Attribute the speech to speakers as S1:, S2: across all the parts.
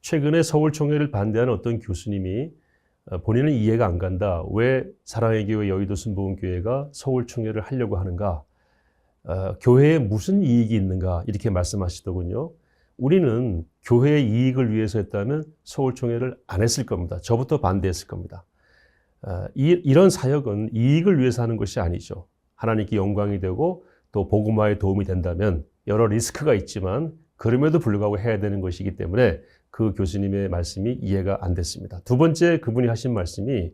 S1: 최근에 서울 총회를 반대하는 어떤 교수님이 어, 본인은 이해가 안 간다. 왜 사랑의 교회 여의도 순복음교회가 서울 총회를 하려고 하는가? 어, 교회에 무슨 이익이 있는가? 이렇게 말씀하시더군요. 우리는 교회의 이익을 위해서 했다면 서울 총회를 안 했을 겁니다. 저부터 반대했을 겁니다. 어, 이, 이런 사역은 이익을 위해서 하는 것이 아니죠. 하나님께 영광이 되고 또 복음화에 도움이 된다면 여러 리스크가 있지만 그럼에도 불구하고 해야 되는 것이기 때문에 그 교수님의 말씀이 이해가 안 됐습니다. 두 번째 그분이 하신 말씀이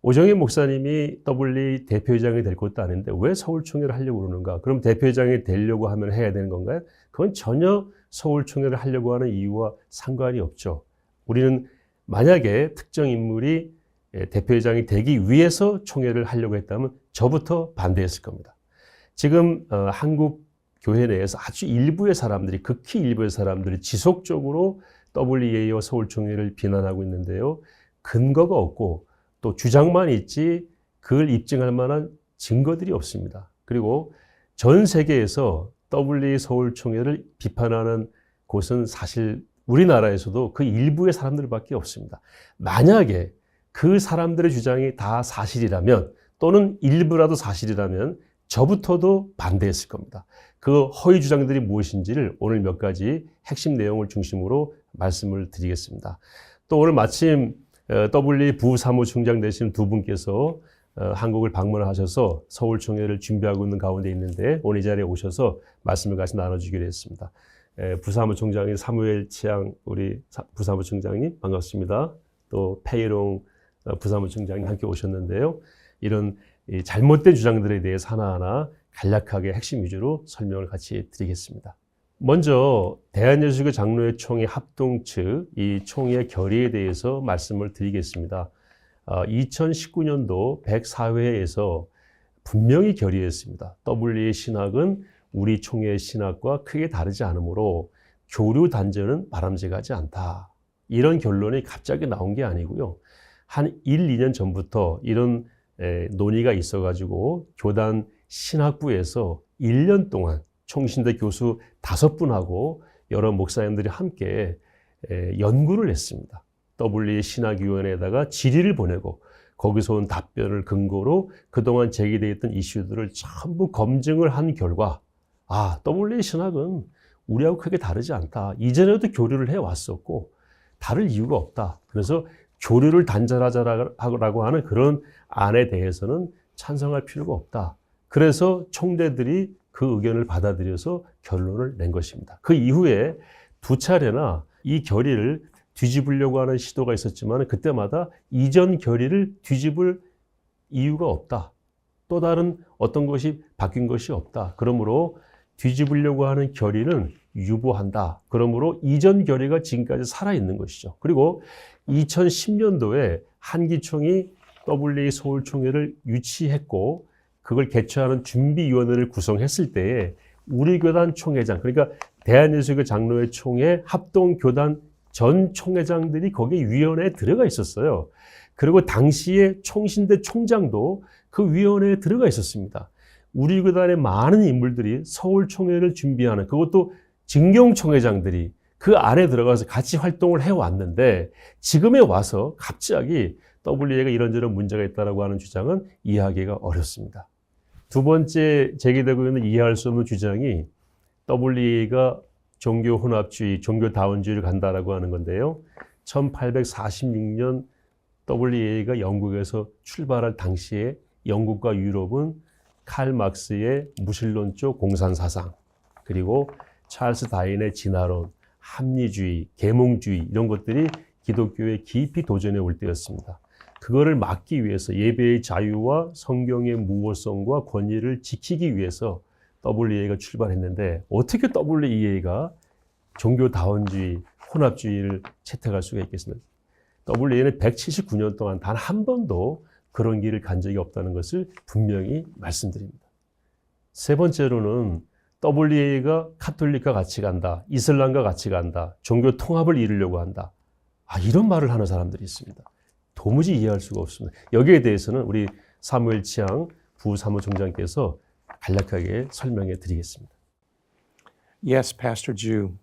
S1: 오정희 목사님이 WE 대표회장이 될 것도 아닌데 왜 서울총회를 하려고 그러는가? 그럼 대표회장이 되려고 하면 해야 되는 건가요? 그건 전혀 서울총회를 하려고 하는 이유와 상관이 없죠. 우리는 만약에 특정 인물이 대표회장이 되기 위해서 총회를 하려고 했다면 저부터 반대했을 겁니다. 지금 어, 한국 교회 내에서 아주 일부의 사람들이 극히 일부의 사람들이 지속적으로 WEA와 서울총회를 비난하고 있는데요. 근거가 없고 또 주장만 있지 그걸 입증할 만한 증거들이 없습니다. 그리고 전 세계에서 WE 서울총회를 비판하는 곳은 사실 우리나라에서도 그 일부의 사람들밖에 없습니다. 만약에 그 사람들의 주장이 다 사실이라면 또는 일부라도 사실이라면 저부터도 반대했을 겁니다. 그 허위 주장들이 무엇인지를 오늘 몇 가지 핵심 내용을 중심으로 말씀을 드리겠습니다. 또 오늘 마침 W 부사무총장 되신 두 분께서 어, 한국을 방문하셔서 서울 총회를 준비하고 있는 가운데 있는데 오늘 이 자리에 오셔서 말씀을 같이 나눠주기로 했습니다. 부사무총장인 사무엘 치양 우리 부사무총장님 반갑습니다. 또 페이롱 어, 부사무총장님 함께 오셨는데요. 이런 잘못된 주장들에 대해서 하나하나 간략하게 핵심 위주로 설명을 같이 드리겠습니다. 먼저 대한예수교 장로회 총회 합동 측 이 총회 결의에 대해서 말씀을 드리겠습니다. 2019년도 104회에서 분명히 결의했습니다. W의 신학은 우리 총회의 신학과 크게 다르지 않으므로 교류 단절은 바람직하지 않다. 이런 결론이 갑자기 나온 게 아니고요. 한 1, 2년 전부터 이런 논의가 있어가지고 교단 신학부에서 1년 동안 총신대 교수 다섯 분하고 여러 목사님들이 함께 연구를 했습니다. W 신학위원회에다가 질의를 보내고 거기서 온 답변을 근거로 그동안 제기되어 있던 이슈들을 전부 검증을 한 결과 아, W 신학은 우리하고 크게 다르지 않다. 이전에도 교류를 해왔었고 다를 이유가 없다. 그래서 교류를 단절하자라고 하는 그런 안에 대해서는 찬성할 필요가 없다. 그래서 총대들이 그 의견을 받아들여서 결론을 낸 것입니다. 그 이후에 두 차례나 이 결의를 뒤집으려고 하는 시도가 있었지만 그때마다 이전 결의를 뒤집을 이유가 없다. 또 다른 어떤 것이 바뀐 것이 없다. 그러므로 뒤집으려고 하는 결의는 유보한다. 그러므로 이전 결의가 지금까지 살아있는 것이죠. 그리고 2010년도에 한기총이 WA 서울총회를 유치했고 그걸 개최하는 준비위원회를 구성했을 때에 우리 교단 총회장 그러니까 대한예수교 장로회 총회 합동 교단 전 총회장들이 거기 위원회에 들어가 있었어요. 그리고 당시에 총신대 총장도 그 위원회에 들어가 있었습니다. 우리 교단의 많은 인물들이 서울 총회를 준비하는 그것도 증경 총회장들이 그 안에 들어가서 같이 활동을 해왔는데 지금에 와서 갑자기 WA가 이런저런 문제가 있다고 하는 주장은 이해하기가 어렵습니다. 두 번째 제기되고 있는 이해할 수 없는 주장이 WA가 종교 혼합주의, 종교 다원주의를 간다라고 하는 건데요. 1846년 WA가 영국에서 출발할 당시에 영국과 유럽은 칼 막스의 무신론적 공산 사상, 그리고 찰스 다인의 진화론, 합리주의, 계몽주의 이런 것들이 기독교에 깊이 도전해 올 때였습니다. 그거를 막기 위해서 예배의 자유와 성경의 무호성과 권위를 지키기 위해서 WEA가 출발했는데 어떻게 WEA가 종교다원주의, 혼합주의를 채택할 수가 있겠습니까? WEA는 179년 동안 단 한 번도 그런 길을 간 적이 없다는 것을 분명히 말씀드립니다. 세 번째로는 WEA가 카톨릭과 같이 간다, 이슬람과 같이 간다, 종교 통합을 이루려고 한다. 아, 이런 말을 하는 사람들이 있습니다. 도무지 이해할 수가 없습니다. 여기에 대해서는 우리 사무엘 치앙 부사무총장께서 간략하게 설명해 드리겠습니다.
S2: Yes, Pastor Jew.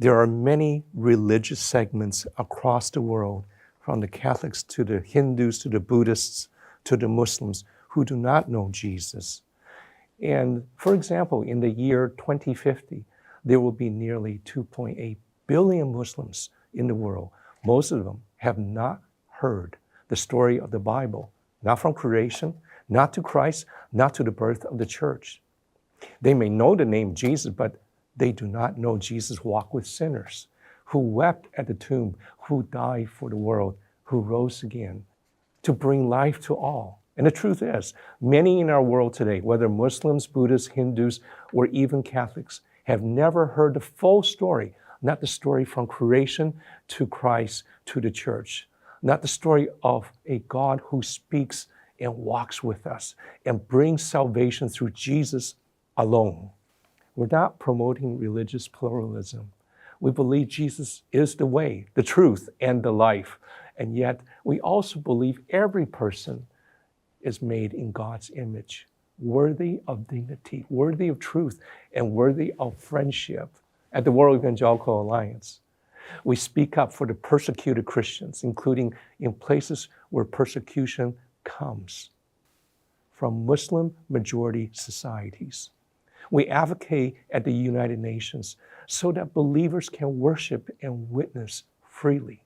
S2: There are many religious segments across the world, from the Catholics to the Hindus to the Buddhists to the Muslims, who do not know Jesus. And for example, in the year 2050, there will be nearly 2.8 billion Muslims in the world. Most of them have not heard the story of the Bible, not from creation, not to Christ, not to the birth of the church. They may know the name Jesus, but they do not know Jesus walked with sinners, who wept at the tomb, who died for the world, who rose again to bring life to all. And the truth is, many in our world today, whether Muslims, Buddhists, Hindus, or even Catholics, have never heard the full story, not the story from creation to Christ to the church, not the story of a God who speaks and walks with us and brings salvation through Jesus alone. We're not promoting religious pluralism. We believe Jesus is the way, the truth, and the life. And yet, we also believe every person is made in God's image, worthy of dignity, worthy of truth, and worthy of friendship. At the World Evangelical Alliance, we speak up for the persecuted Christians, including in places where persecution comes from Muslim majority societies. We advocate at the United Nations so that believers can worship and witness freely.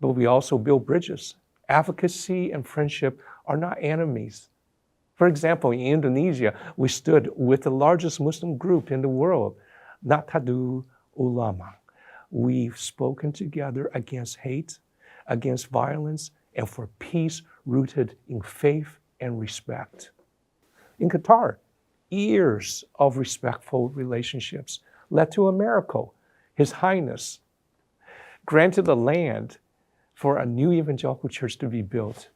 S2: But we also build bridges. Advocacy and friendship are not enemies. For example, in Indonesia, we stood with the largest Muslim group in the world, Nahdlatul Ulama. We've spoken together against hate, against violence, and for peace rooted in faith and respect. In Qatar, years of respectful relationships led to a miracle. His Highness granted the land for a new evangelical church to be built.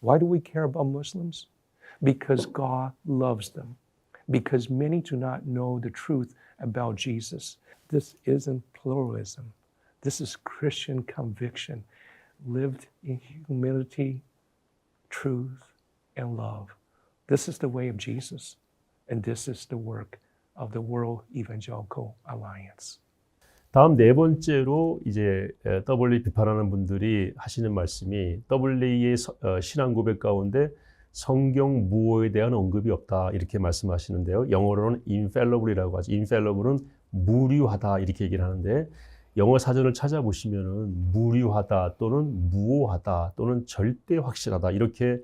S2: Why do we care about Muslims? Because God loves them. Because many do not know the truth about Jesus. This isn't pluralism. This is Christian conviction lived in humility, truth, and love. This is the way of Jesus. And this is the work of the World Evangelical Alliance.
S1: 다음 네 번째로 이제 WA 비판하는 분들이 하시는 말씀이 WA의 어, 신앙 고백 가운데 성경 무호에 대한 언급이 없다 이렇게 말씀하시는데요. 영어로는 infallible이라고 하죠. infallible은 무료하다 이렇게 얘기를 하는데 영어 사전을 찾아보시면은 무료하다 또는 무오하다 또는 절대 확실하다 이렇게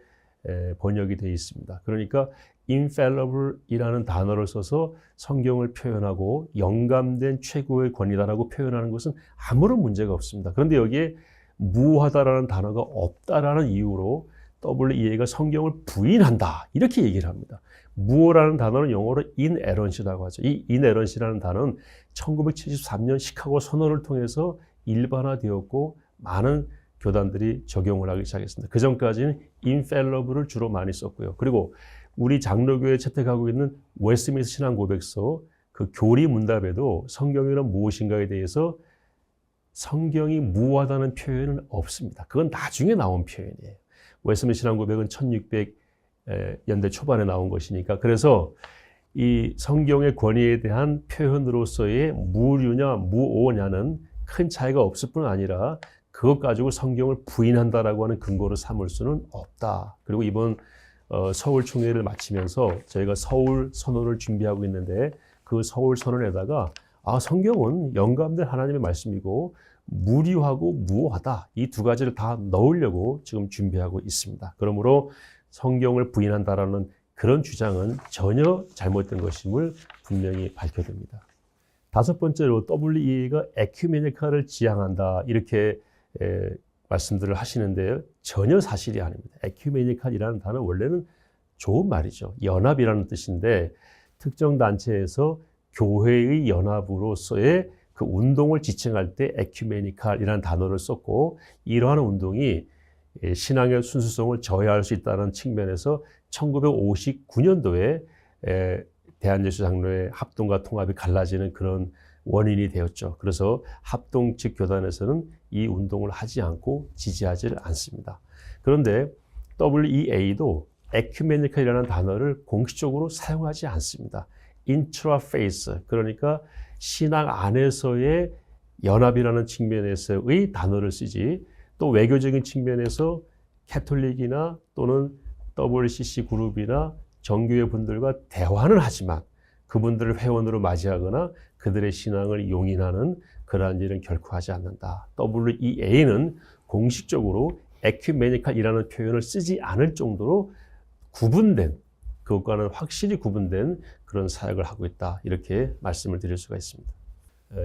S1: 번역이 되어 있습니다. 그러니까 infallible이라는 단어를 써서 성경을 표현하고 영감된 최고의 권위다라고 표현하는 것은 아무런 문제가 없습니다. 그런데 여기에 무하다라는 단어가 없다라는 이유로 WEA가 성경을 부인한다 이렇게 얘기를 합니다. 무어라는 단어는 영어로 inerrant이라고 하죠. 이 inerrant이라는 단어는 1973년 시카고 선언을 통해서 일반화되었고 많은 교단들이 적용을 하기 시작했습니다. 그 전까지는 infallible을 주로 많이 썼고요. 그리고 우리 장로교에 채택하고 있는 웨스트민스 신앙 고백서 그 교리 문답에도 성경이란 무엇인가에 대해서 성경이 무하다는 표현은 없습니다. 그건 나중에 나온 표현이에요. 웨스트민스 신앙 고백은 1600년대 초반에 나온 것이니까 그래서 이 성경의 권위에 대한 표현으로서의 무류냐 무오냐는 큰 차이가 없을 뿐 아니라 그것 가지고 성경을 부인한다라고 하는 근거로 삼을 수는 없다. 그리고 이번 어, 서울 총회를 마치면서 저희가 서울 선언을 준비하고 있는데 그 서울 선언에다가 아 성경은 영감된 하나님의 말씀이고 무리하고 무호하다 이 두 가지를 다 넣으려고 지금 준비하고 있습니다. 그러므로 성경을 부인한다라는 그런 주장은 전혀 잘못된 것임을 분명히 밝혀둡니다. 다섯 번째로 WEA가 에큐메니카를 지향한다 이렇게 에, 말씀들을 하시는데요. 전혀 사실이 아닙니다. 에큐메니칼이라는 단어 원래는 좋은 말이죠. 연합이라는 뜻인데 특정 단체에서 교회의 연합으로서의 그 운동을 지칭할 때 에큐메니칼이라는 단어를 썼고 이러한 운동이 신앙의 순수성을 저해할 수 있다는 측면에서 1959년도에 대한예수 장로의 합동과 통합이 갈라지는 그런 원인이 되었죠. 그래서 합동 측 교단에서는 이 운동을 하지 않고 지지하지를 않습니다. 그런데 WEA도 에큐메니컬이라는 단어를 공식적으로 사용하지 않습니다. 인트라페이스 그러니까 신앙 안에서의 연합이라는 측면에서의 단어를 쓰지 또 외교적인 측면에서 캐톨릭이나 또는 WCC 그룹이나 정교회 분들과 대화는 하지만 그분들을 회원으로 맞이하거나 그들의 신앙을 용인하는 그러한 일은 결코 하지 않는다. WEA는 공식적으로 에큐메니칼이라는 표현을 쓰지 않을 정도로 구분된 그것과는 확실히 구분된 그런 사역을 하고 있다. 이렇게 말씀을 드릴 수가 있습니다.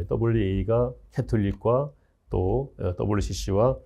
S1: WEA가 캐톨릭과 또 어, WCC와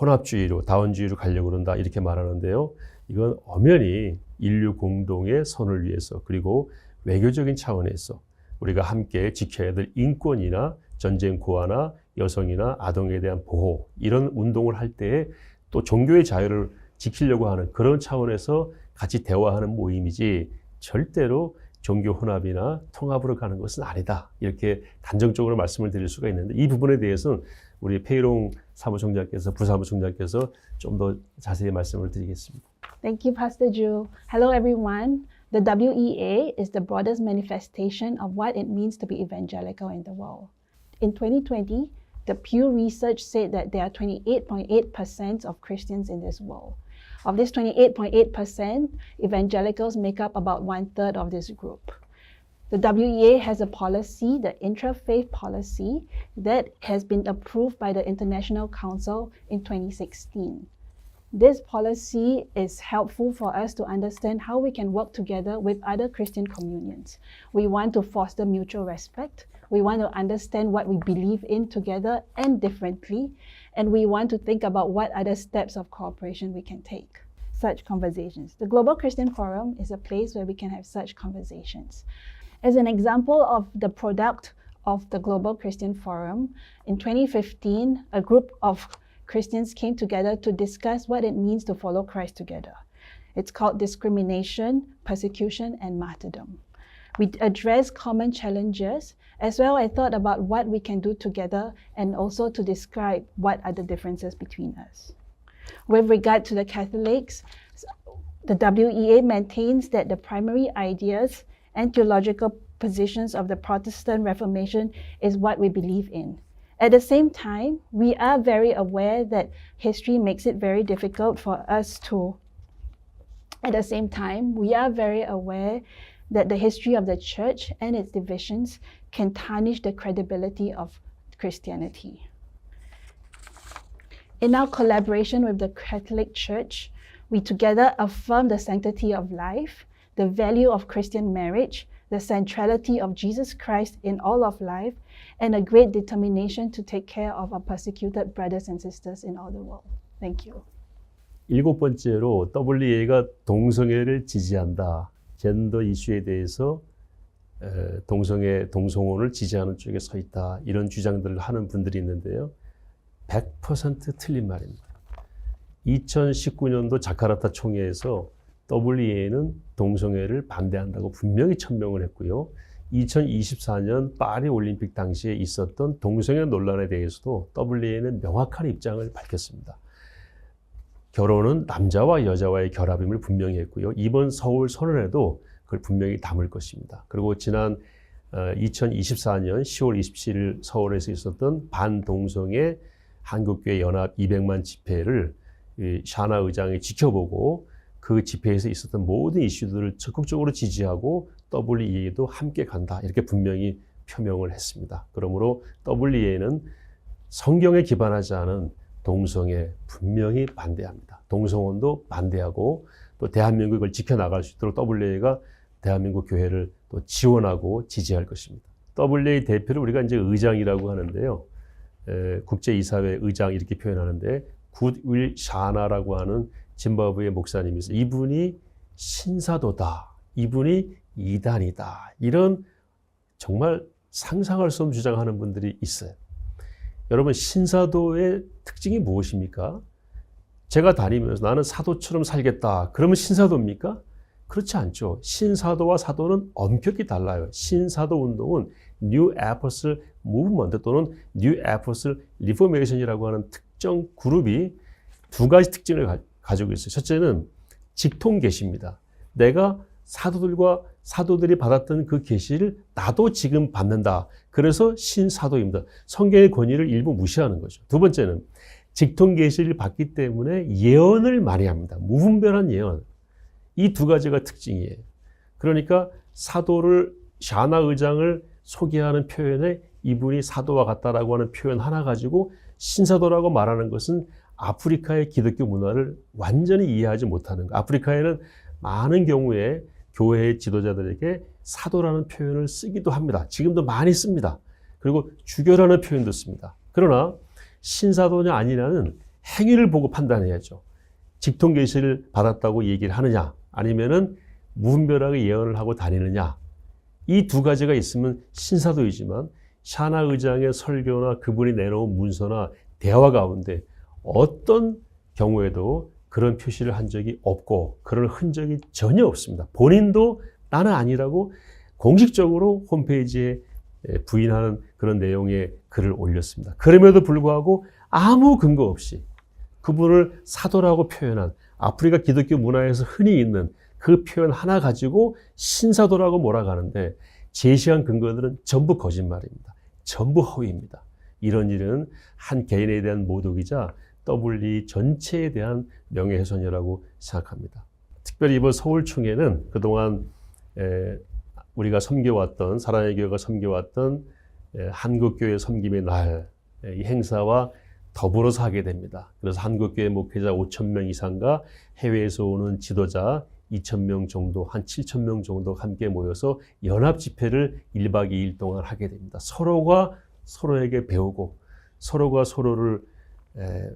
S1: 혼합주의로 다원주의로 가려고 그런다 이렇게 말하는데요. 이건 엄연히 인류 공동의 선을 위해서 그리고 외교적인 차원에서 우리가 함께 지켜야 될 인권이나 전쟁 고아나 여성이나 아동에 대한 보호 이런 운동을 할 때에 또 종교의 자유를 지키려고 하는 그런 차원에서 같이 대화하는 모임이지 절대로 종교 혼합이나 통합으로 가는 것은 아니다. 이렇게 단정적으로 말씀을 드릴 수가 있는데 이 부분에 대해서는 우리 페이롱 사무총장께서 부사무총장께서 좀 더 자세히 말씀을 드리겠습니다.
S3: Thank you, Pastor Ju. Hello, everyone. The WEA is the broadest manifestation of what it means to be evangelical in the world. In 2020, the Pew Research said that there are 28.8% of Christians in this world. Of this 28.8%, evangelicals make up about one third of this group. The WEA has a policy, the intra-faith policy, that has been approved by the International Council in 2016. This policy is helpful for us to understand how we can work together with other Christian communions. We want to foster mutual respect. We want to understand what we believe in together and differently. And we want to think about what other steps of cooperation we can take. Such conversations. The Global Christian Forum is a place where we can have such conversations. As an example of the product of the Global Christian Forum, in 2015, a group of Christians came together to discuss what it means to follow Christ together. It's called discrimination, persecution, and martyrdom. We addressed common challenges as well as thought about what we can do together and also to describe what are the differences between us. With regard to the Catholics, the WEA maintains that the primary ideas and theological positions of the Protestant Reformation is what we believe in. At the same time, we are very aware that history makes it very difficult for us to. At the same time, we are very aware that the history of the church and its divisions can tarnish the credibility of Christianity. In our collaboration with the Catholic Church, we together affirm the sanctity of life, the value of Christian marriage, the centrality of Jesus Christ in all of life, and a great determination to take care of our persecuted brothers and sisters in all the world. Thank you.
S1: 일곱 번째로 WEA가 동성애를 지지한다. 젠더 이슈에 대해서 에, 동성애, 동성혼을 지지하는 쪽에 서 있다. 이런 주장들을 하는 분들이 있는데요. 100% 틀린 말입니다. 2019년도 자카르타 총회에서 WEA는 동성애를 반대한다고 분명히 천명을 했고요. 2024년 파리 올림픽 당시에 있었던 동성애 논란에 대해서도 WEA는 명확한 입장을 밝혔습니다. 결혼은 남자와 여자와의 결합임을 분명히 했고요. 이번 서울 선언에도 그걸 분명히 담을 것입니다. 그리고 지난 2024년 10월 27일 서울에서 있었던 반동성애 한국교회 연합 200만 집회를 샤나 의장이 지켜보고 그 집회에서 있었던 모든 이슈들을 적극적으로 지지하고 WEA도 함께 간다. 이렇게 분명히 표명을 했습니다. 그러므로 WEA는 성경에 기반하지 않은 동성애 분명히 반대합니다. 동성혼도 반대하고 또 대한민국을 지켜나갈 수 있도록 WEA가 대한민국 교회를 또 지원하고 지지할 것입니다. WA 대표를 우리가 이제 의장이라고 하는데요. 에, 국제이사회 의장 이렇게 표현하는데 굿윌 샤나라고 하는 짐바브웨 목사님이 있어요. 이분이 신사도다. 이분이 이단이다. 이런 정말 상상할 수 없는 주장하는 분들이 있어요. 여러분 신사도의 특징이 무엇입니까? 제가 다니면서 나는 사도처럼 살겠다. 그러면 신사도입니까? 그렇지 않죠. 신사도와 사도는 엄격히 달라요. 신사도 운동은 New Apostle Movement 또는 New Apostle Reformation이라고 하는 특정 그룹이 두 가지 특징을 가, 지고 있어요. 첫째는 직통 계시입니다. 내가 사도들과 사도들이 받았던 그 계시를 나도 지금 받는다. 그래서 신사도입니다. 성경의 권위를 일부 무시하는 거죠. 두 번째는 직통 계시를 받기 때문에 예언을 많이 합니다. 무분별한 예언. 이 두 가지가 특징이에요. 그러니까 사도를 샤나 의장을 소개하는 표현에 이분이 사도와 같다라고 하는 표현 하나 가지고 신사도라고 말하는 것은 아프리카의 기독교 문화를 완전히 이해하지 못하는 거. 아프리카에는 많은 경우에 교회의 지도자들에게 사도라는 표현을 쓰기도 합니다. 지금도 많이 씁니다. 그리고 주교라는 표현도 씁니다. 그러나 신사도냐 아니냐는 행위를 보고 판단해야죠. 직통 계시를 받았다고 얘기를 하느냐 아니면은 무분별하게 예언을 하고 다니느냐 이 두 가지가 있으면 신사도이지만 샤나 의장의 설교나 그분이 내놓은 문서나 대화 가운데 어떤 경우에도 그런 표시를 한 적이 없고 그런 흔적이 전혀 없습니다. 본인도 나는 아니라고 공식적으로 홈페이지에 부인하는 그런 내용의 글을 올렸습니다. 그럼에도 불구하고 아무 근거 없이 그분을 사도라고 표현한 아프리카 기독교 문화에서 흔히 있는 그 표현 하나 가지고 신사도라고 몰아가는데 제시한 근거들은 전부 거짓말입니다. 전부 허위입니다. 이런 일은 한 개인에 대한 모독이자 WE 전체에 대한 명예훼손이라고 생각합니다. 특별히 이번 서울총회는 그동안 에, 우리가 섬겨왔던 사랑의 교회가 섬겨왔던 에, 한국교회 섬김의 날 이 행사와 더불어서 하게 됩니다. 그래서 한국교회 목회자 5천 명 이상과 해외에서 오는 지도자 2천 명 정도, 한 7천 명 정도 함께 모여서 연합 집회를 1박 2일 동안 하게 됩니다. 서로가 서로에게 배우고 서로가 서로를 에,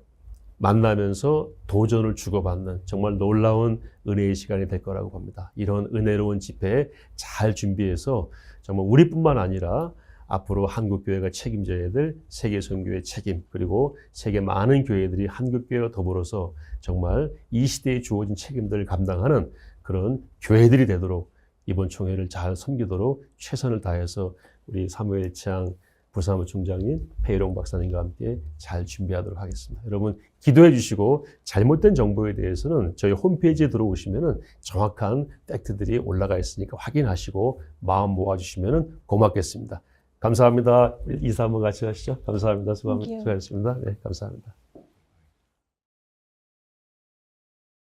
S1: 만나면서 도전을 주고받는 정말 놀라운 은혜의 시간이 될 거라고 봅니다. 이런 은혜로운 집회 잘 준비해서 정말 우리뿐만 아니라 앞으로 한국 교회가 책임져야 될 세계 선교의 책임 그리고 세계 많은 교회들이 한국 교회와 더불어서 정말 이 시대에 주어진 책임들을 감당하는 그런 교회들이 되도록 이번 총회를 잘 섬기도록 최선을 다해서 우리 사무엘 치앙 부사무 총장님, 페이롱 박사님과 함께 잘 준비하도록 하겠습니다. 여러분 기도해 주시고 잘못된 정보에 대해서는 저희 홈페이지에 들어오시면은 정확한 팩트들이 올라가 있으니까 확인하시고 마음 모아 주시면은 고맙겠습니다. 감사합니다. 인사 한번 같이 하시죠. 감사합니다. 수고하셨습니다. 네, 감사합니다.